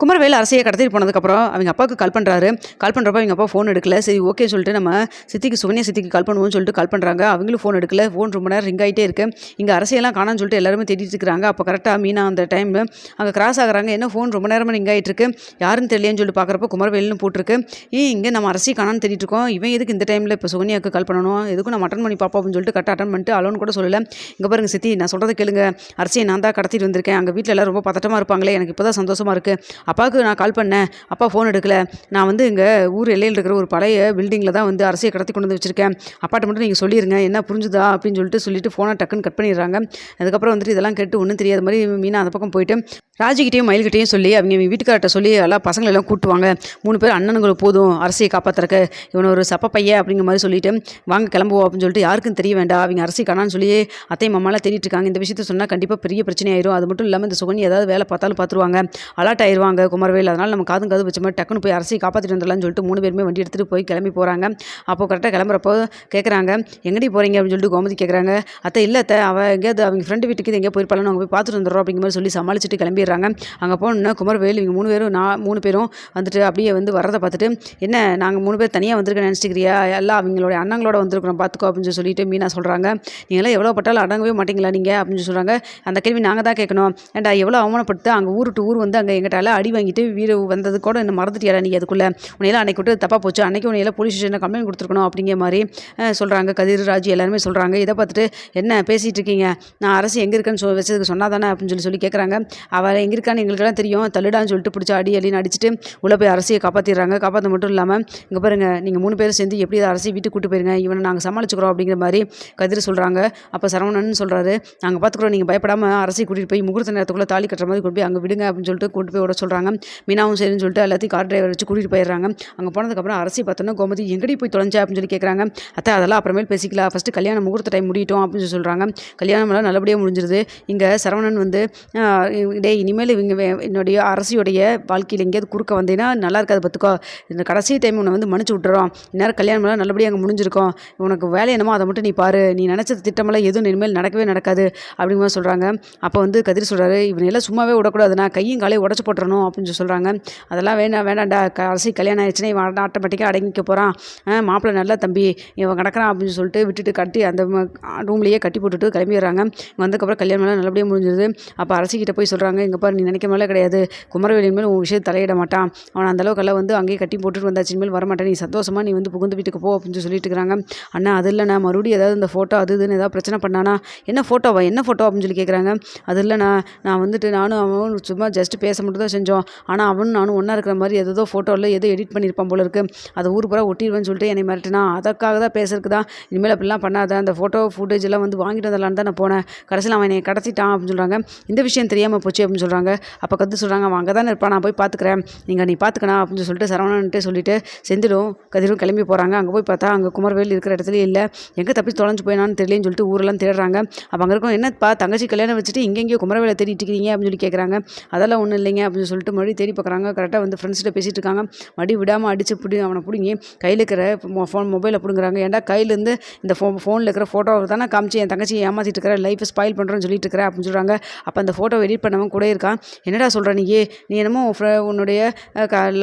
குமரவேல் அரசியை கடத்திட்டு போனதுக்கப்புறம் அவங்க அப்பாவுக்கு கால் பண்ணுறாரு கால் பண்ணுறப்ப அவங்க அப்பா ஃபோன் எடுக்கல. சரி ஓகே சொல்லிட்டு நம்ம சித்திக்கு சுகன்யா சித்திக்கு கால் பண்ணுவோம்னு சொல்லிட்டு கால் பண்ணுறாங்க அவங்களும் ஃபோன் எடுக்கல. ஃபோன் ரொம்ப நேரம் ரிங் ஆகிட்டே இருக்கு. இங்கே அரசியெல்லாம் காணான்னு சொல்லிட்டு எல்லாருமே தேடிட்டு இருக்கிறாங்க. அப்போ கரெக்டாக மீனா அந்த டைம் அங்கே கிராஸ் ஆகுறாங்க. என்ன ஃபோன் ரொம்ப நேரமாக ரிங் ஆகிட்டு இருக்கு? யாருன்னு தெரியலன்னு சொல்லிட்டு பார்க்குறப்ப குமரவேல்னு போட்டிருக்கு. ஏன் இங்கே நம்ம அரசியை காணான்னு தேடிட்டு இருக்கோம். இவன் எதுக்கு இந்த டைமில் இப்போ சுகன்யாவுக்கு கால் பண்ணணும்? எதுக்கும் நம்ம அட்டன் பண்ணி பார்ப்போம் அப்படின்னு சொல்லிட்டு கரெக்டாக அட்டன் பண்ணிட்டு அலோன்னு கூட சொல்லலை. இங்கே பாருங்க சித்தி நான் சொல்கிறத கேளுங்க. அரசியை நான் தான் கடத்திட்டு வந்திருக்கேன். அங்கே வீட்டில் எல்லாம் ரொம்ப பதட்டமாக இருப்பாங்களே. எனக்கு இப்போ தான் சந்தோஷமாக இருக்குது அப்பாவுக்கு நான் கால் பண்ணேன். அப்பா ஃபோன் எடுக்கல. நான் வந்து இங்கே ஊர் எல்லையில் இருக்கிற ஒரு பழைய பில்டிங்கில் தான் வந்து அரசியை கடத்தி கொண்டு வந்து வச்சுருக்கேன். அப்பாட்ட மட்டும் நீங்கள் சொல்லிடுங்க என்ன புரிஞ்சுதா அப்படின்னு சொல்லிட்டு சொல்லிட்டு ஃபோனை டக்குன்னு கட் பண்ணிடுறாங்க. அதுக்கப்புறம் வந்துட்டு இதெல்லாம் கேட்டு ஒன்றும் தெரியாத மாதிரி மீனா அந்த பக்கம் போயிட்டு ராஜிக்கிட்டையும் மயில்கிட்டையும் சொல்லி அவங்க வீட்டுக்கார்ட்ட சொல்லி எல்லாம் பசங்களை எல்லாம் கூட்டுவாங்க. மூணு பேர் அண்ணனுங்களை போதும் அரசியை காப்பாற்றுறக்கு இவனை ஒரு சப்ப பையன் அப்படிங்கிற மாதிரி சொல்லிட்டு வாங்க கிளம்புவோம் அப்படின்னு சொல்லிட்டு யாருக்கும் தெரிய வேண்டாம். அவங்க அரசி காணான்னு சொல்லி அத்தை மாமாலாம் தேடிட்டு இருக்காங்க. இந்த விஷயத்த சொன்னால் கண்டிப்பாக பெரிய பிரச்சனை ஆயிரும். அது மட்டும் இல்லாமல் இந்த சுகனி ஏதாவது வேலை பார்த்தாலும் பார்த்துருவாங்க. அலாட் ஆயிடுவாங்க குமரவேல். அதனால் நம்ம காதும் காது வச்ச மாதிரி டக்குன்னு போய் அரசியை காப்பாற்றிட்டு வந்துடலாம்னு சொல்லிட்டு மூணு பேருமே வண்டி எடுத்துகிட்டு போய் கிளம்பி போகிறாங்க அப்போ கரெக்டாக கிளம்புறப்போ கேட்குறாங்க எங்கடி போகிறீங்க அப்படின்னு சொல்லிட்டு கோமதி கேட்குறாங்க அத்தை இல்லை அத்தை அவள் எங்கேயாவது அவங்க ஃப்ரெண்டு வீட்டுக்கு எங்கேயோ போயிருப்பாலும் அவங்க போய் பார்த்துட்டு வந்துடுறோம் அப்படிங்கிற மாதிரி சொல்லி சமாளிச்சுட்டு கிளம்பிடுறாங்க. அங்கே போனோன்னா குமரவேல் இவங்க மூணு பேரும் நான் மூணு பேரும் வந்துட்டு அப்படியே வந்து வரதை பார்த்துட்டு என்ன நாங்கள் மூணு பேர் தனியாக வந்திருக்கேன் நினச்சிக்கிறியா? எல்லாம் அவங்களோட அண்ணங்களோட வந்திருக்கிறோம் பார்த்துக்கோ அப்படின்னு சொல்லிட்டு மீனா சொல்கிறாங்க நீங்களாம் எவ்வளோ பட்டாலும் அடங்கவே மாட்டீங்களா நீங்கள் அப்படின்னு சொல்கிறாங்க அந்த கேள்வி நாங்கள் தான் கேட்கணும். ஏன்டா எவ்வளோ அவமானப்படுத்து அங்கே ஊர் டு ஊர் வந்து அங்கே எங்கிட்டால அடி வாங்கிட்டு வீடு வந்தது கூட என்ன மறந்துட்டியாடா நீ அதுக்குள்ளே? உன்னையெல்லாம் அன்னைக்கு விட்டு தப்பாக போச்சு. அன்னைக்கு உன்னையெல்லாம் போலீஸ் ஸ்டேஷனில் கம்ப்ளைண்ட் கொடுத்துருக்கணும் அப்படிங்கிற மாதிரி சொல்கிறாங்க கதிர் ராஜு எல்லாருமே சொல்கிறாங்க இதை பார்த்துட்டு என்ன பேசிகிட்டு இருக்கீங்க? நான் அரசு எங்கே இருக்கேன்னு சொ வச்சதுக்கு சொன்னா தானே அப்படின்னு சொல்லி சொல்லி கேட்குறாங்க அவள் எங்கே இருக்கான்னு எங்களுக்கெல்லாம் தெரியும். தள்ளுடான்னு சொல்லிட்டு பிடிச்ச அடி அடின்னு அடிச்சுட்டு உள்ளே போய் அரசியை காப்பாற்றிடுறாங்க காப்பாற்ற மட்டும் இல்லாமல் இங்கே பாருங்க நீங்கள் மூணு பேரும் சேர்ந்து எப்படி அரசியை வீட்டுக்கு கூட்டு போயிருங்க? இவனை நாங்கள் சமாளிச்சுக்கிறோம் அப்படிங்கிற மாதிரி கதிர் சொல்கிறாங்க அப்போ சரவணன் சொல்கிறாரு நாங்கள் பார்த்துக்குறோம். நீங்கள் பயப்படாமல் அரசி கூட்டிகிட்டு போய் முகூர்த்த நேரத்துக்குள்ளே தாலி கட்டுற மாதிரி கொண்டு போய் அங்கே விடுங்க அப்படின்னு சொல்லிட்டு கொண்டு போய் விட சொல்கிறாங்க சொல்கிறாங்க மீனாவும் சரின்னு சொல்லிட்டு எல்லாத்தையும் கார் டிரைவர் வச்சு கூட்டிகிட்டு போயிடுறாங்க. அங்கே போனதுக்கப்புறம் அரசி பார்த்தோன்னா கோமதி எங்கடி போய் தொலைஞ்சா? அப்படின்னு சொல்லி கேட்குறாங்க அத்தை அதெல்லாம் அப்புறமேல் பேசிக்கலாம். ஃபஸ்ட்டு கல்யாணம் முகூர்த்த டைம் முடியட்டும் அப்படின்னு சொல்லி சொல்கிறாங்க கல்யாணம் எல்லாம் நல்லபடியாக முடிஞ்சிருது. இங்கே சரவணன் வந்து டே டேய் இனிமேல் இவங்க என்னுடைய அரசியுடைய வாழ்க்கையில் எங்கேயாவது குறுக்க வந்தீங்கன்னா நல்லா இருக்காது பார்த்துக்கோ. இந்த கடைசி டைம் உன்னை வந்து மன்னிச்சு விட்டுறோம். இந்நேரம் கல்யாணம்லாம் நல்லபடியாக அங்கே முடிஞ்சிருக்கோம். உனக்கு வேலை என்னமோ அதை மட்டும் நீ பாரு. நீ நினச்ச திட்டமெல்லாம் எதுவும் இனிமேல் நடக்கவே நடக்காது அப்படிங்கிற சொல்கிறாங்க அப்போ வந்து கதிர் சொல்கிறாரு இவனையெல்லாம் சும்மாவே விடக்கூடாது நான் கையும் காலையும் உடச்சி போட்டுறணும். அப்படின்னு சொல்கிறாங்க அதெல்லாம் வேணாம் வேணாண்டா க- அரசி கல்யாணம் ஆயிடுச்சுன்னா இவன் ஆட்டோமேட்டிக்காக அடங்கிக்க போகிறான் மாப்பிள்ளை நல்லா தம்பி இவன் கிடக்கிறான் அப்படின்னு சொல்லிட்டு விட்டுட்டு கட்டி அந்த ரூம்லேயே கட்டி போட்டுட்டு கிளம்பிடுறாங்க வந்ததுக்கப்புறம் கல்யாணம்லாம் நல்லபடியாக முடிஞ்சது அப்போ அரசிக்கிட்ட போய் சொல்கிறாங்க இங்கே பாரு நீ நினைக்க மேலே கிடையாது. குமரவேலின் மேல் உன் விஷயம் தலையிட மாட்டான். அவன் அந்த அளவுக்கெல்லாம் வந்து அங்கேயே கட்டி போட்டுட்டு வந்தாச்சு. இனிமேல் வரமாட்டேன். நீ சந்தோஷமாக நீ வந்து புகுந்து வீட்டுக்கு போ அப்படின்னு சொல்லிட்டு இருக்கிறாங்க. அண்ணா அது இல்லைண்ணா. மறுபடியும் ஏதாவது இந்த ஃபோட்டோ அது இதுன்னு ஏதாவது பிரச்சனை பண்ணானா? என்ன ஃபோட்டோவா என்ன ஃபோட்டோ அப்படின்னு சொல்லி கேட்குறாங்க அது இல்லைண்ணா. நான் வந்துட்டு நானும் அவன் சும்மா ஜஸ்ட் பேச மட்டும் தான் செஞ்சோம். ஆனால் அவனும் நானும் ஒன்றா இருக்கிற மாதிரி ஏதோ ஃபோட்டோவில் ஏதோ எடிட் பண்ணியிருப்பான் போல இருக்குது அதை ஊர் பூரா ஒட்டிடுவேன்னு சொல்லிட்டு என்னை மிரட்டினா அதற்காக தான் பேசுறதுக்கு தான். இனிமேல் அப்படிலாம் பண்ணாத. அந்த ஃபோட்டோ ஃபுட்டேஜ் எல்லாம் வந்து வாங்கிட்டு வந்துடலான்னு தான் நான் போனேன். கடைசியில் அவன் என்னை கடத்திட்டான் அப்படின்னு சொல்கிறாங்க இந்த விஷயம் தெரியாமல் போச்சு அப்படின்னு சொல்கிறாங்க அப்போ கற்று சொல்கிறாங்க அவன் அங்கே தானே இருப்பான் நான் போய் பார்த்துக்கிறேன் நீங்கள் நீ பார்த்துக்கணா அப்படின்னு சொல்லிட்டு சரவணன்ட்டு சொல்லிட்டு செந்திலும் கதிரும் கிளம்பி போகிறாங்க அங்கே போய் பார்த்தா அங்கே குமரவேல் இருக்கிற இடத்துல இல்லை. எங்கே தப்பி தொலைஞ்சு போயினான்னு தெரியலன்னு சொல்லிட்டு ஊரெல்லாம் தேடுறாங்க. அப்போ அங்கே இருக்கும் என்னப்பா தங்கச்சி கல்யாணம் வச்சுட்டு இங்கெங்கேயோ குமரவேலை தேடிட்டு இருக்கீங்க? அப்படின்னு சொல்லி கேட்குறாங்க அதெல்லாம் ஒன்றும் இல்லைங்க அப்படின்னு சொல்லிட்டு மறுபடியும் தேடி பார்க்குறாங்க. கரெக்டாக வந்து ஃப்ரெண்ட்ஸ்கிட்ட பேசிட்டு இருக்காங்க. மறுபடியும் விடாமல் அடிச்சு பிடி அவனை பிடிங்கி கையில் இருக்கிற ஃபோன் மொபைலை பிடுங்குறாங்க. ஏன்டா கையிலேருந்து இந்த ஃபோ ஃபோனில் இருக்கிற ஃபோட்டோவை தானே காமிச்சு என் தங்கச்சி ஏமாற்றிட்டு இருக்கிற லைஃப் ஸ்பாயில் பண்ணுறேன்னு சொல்லிட்டு இருக்கிற அப்படின்னு சொல்கிறாங்க அப்போ அந்த ஃபோட்டோ எடிட் பண்ணவன் கூட இருக்கான். என்னடா சொல்கிற நீ? நீ என்னமோ உன்னுடைய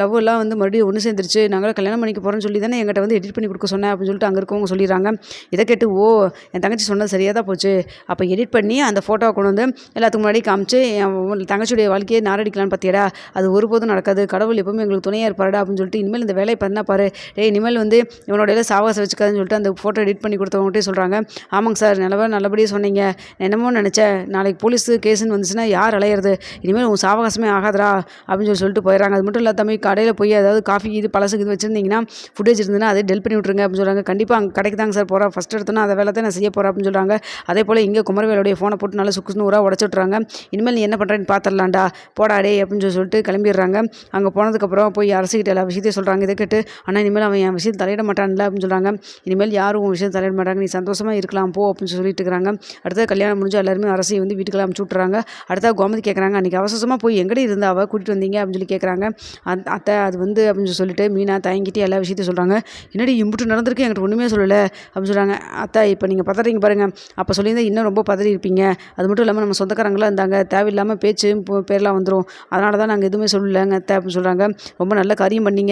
லவ் எல்லாம் வந்து மறுபடியும் ஒன்று சேர்ந்துருச்சு. நாங்களும் கல்யாணம் பண்ணிக்க போகிறோம்னு சொல்லி தானே என்கிட்ட வந்து எடிட் பண்ணி கொடுக்க சொன்னேன் அப்படின்னு சொல்லிட்டு அங்கே இருக்கவங்க சொல்லிடுறாங்க. இதை கேட்டு ஓ என் தங்கச்சி சொன்னது சரியாக தான் போச்சு. அப்போ எடிட் பண்ணி அந்த ஃபோட்டோவை கொண்டு வந்து எல்லாத்துக்கு முன்னாடி காமிச்சு என் தங்கச்சியுடைய வாழ்க்கையை நாரடிக்கலான்னு பார்த்தியடா? அது ஒருபோதும் நடக்காது. கடவுள் எப்பவுமே எங்களுக்கு துணையாக இருப்பாருடா அப்படின்னு சொல்லிட்டு இனிமேல் இந்த வேலையை பண்ணா பாரு. டே இனிமேல் வந்து இவனோட எல்லாம் சாவாசம் வச்சுக்காதுன்னு சொல்லிட்டு அந்த ஃபோட்டோ எடிட் பண்ணி கொடுத்தவங்ககிட்டே சொல்கிறாங்க ஆமாங்க சார் நல்லவா நல்லபடியாக சொன்னீங்க. நான் என்னமோ நினச்சேன். நாளைக்கு போலீஸு கேஸுன்னு வந்துச்சுன்னா யார் அலையிறது? இனிமேல் உன் சாவகாசமே ஆகாதரா அப்படின்னு சொல்லி சொல்லிட்டு போயிடறாங்க. அது மட்டும் இல்லாத தமிழ் கடையில் போய் அதாவது காஃபி இது பழசுக்கு இது வச்சுருந்தீங்கன்னா ஃபுட்டேஜ் இருந்ததுன்னா அதை டெல் பண்ணி விட்ருங்க அப்படின்னு சொல்கிறாங்க கண்டிப்பாக அங்கே கடைக்கு தாங்க சார் போகிறேன் ஃபஸ்ட் எடுத்தோன்னா அதை வேலை தான் நான் செய்ய போகிறேன் அப்படின்னு சொல்கிறாங்க அதே போல் இங்கே குமரவேலுடைய ஃபோனை போட்டு நல்லா சுக்கு நூறாக உடச்சி விட்றாங்க இனிமேல் நீ என்ன பண்ணுறேன்னு பார்த்துடலாம்டா போடாடே அப்படின்னு சொல்லி சொல்லிட்டு கிளம்பிடுறாங்க. அங்கே போனதுக்கப்புறம் போய் அரசுக்கிட்ட எல்லா விஷயத்தையும் சொல்கிறாங்க இதை கேட்டு ஆனால் இனிமேல் அவன் என் விஷயம் தலையிட மாட்டான்ல அப்படின்னு சொல்கிறாங்க இனிமேல் யாரும் உன் விஷயம் தலையிட மாட்டாங்க. நீ சந்தோஷமாக இருக்கலாம் போ அப்படின்னு சொல்லிட்டு இருக்கிறாங்க அடுத்தது கல்யாணம் முடிஞ்சு எல்லாருமே அரசையை வந்து வீட்டுக்கு அமுச்சு விட்றாங்க அடுத்தா கோமதி கேட்குறாங்க அன்றைக்கி அவசரமாக போய் எங்கடி இருந்தால் அவள் கூட்டிகிட்டு வந்தீங்க? அப்படின்னு சொல்லி கேட்குறாங்க அத்தை அது வந்து அப்படின்னு சொல்லி சொல்லிட்டு மீனா தயங்கிட்டு எல்லா விஷயத்தையும் சொல்கிறாங்க என்னடி இம்புட்டு நடந்திருக்கு? என்கிட்ட ஒன்றுமே சொல்லலை அப்படின்னு சொல்கிறாங்க அத்தை இப்போ நீங்கள் பதறீங்க பாருங்கள் அப்போ சொல்லியிருந்தா இன்னும் ரொம்ப பதறி இருப்பீங்க. அது மட்டும் இல்லாமல் நம்ம சொந்தக்காரங்களாம் இருந்தாங்க. தேவையில்லாமல் பேச்சு பேர்லாம் வந்துடும் அதனால தான் நாங்கள் எதுவுமே சொல்லலைங்க அத்தை அப்படின்னு சொல்கிறாங்க ரொம்ப நல்ல காரியம் பண்ணீங்க.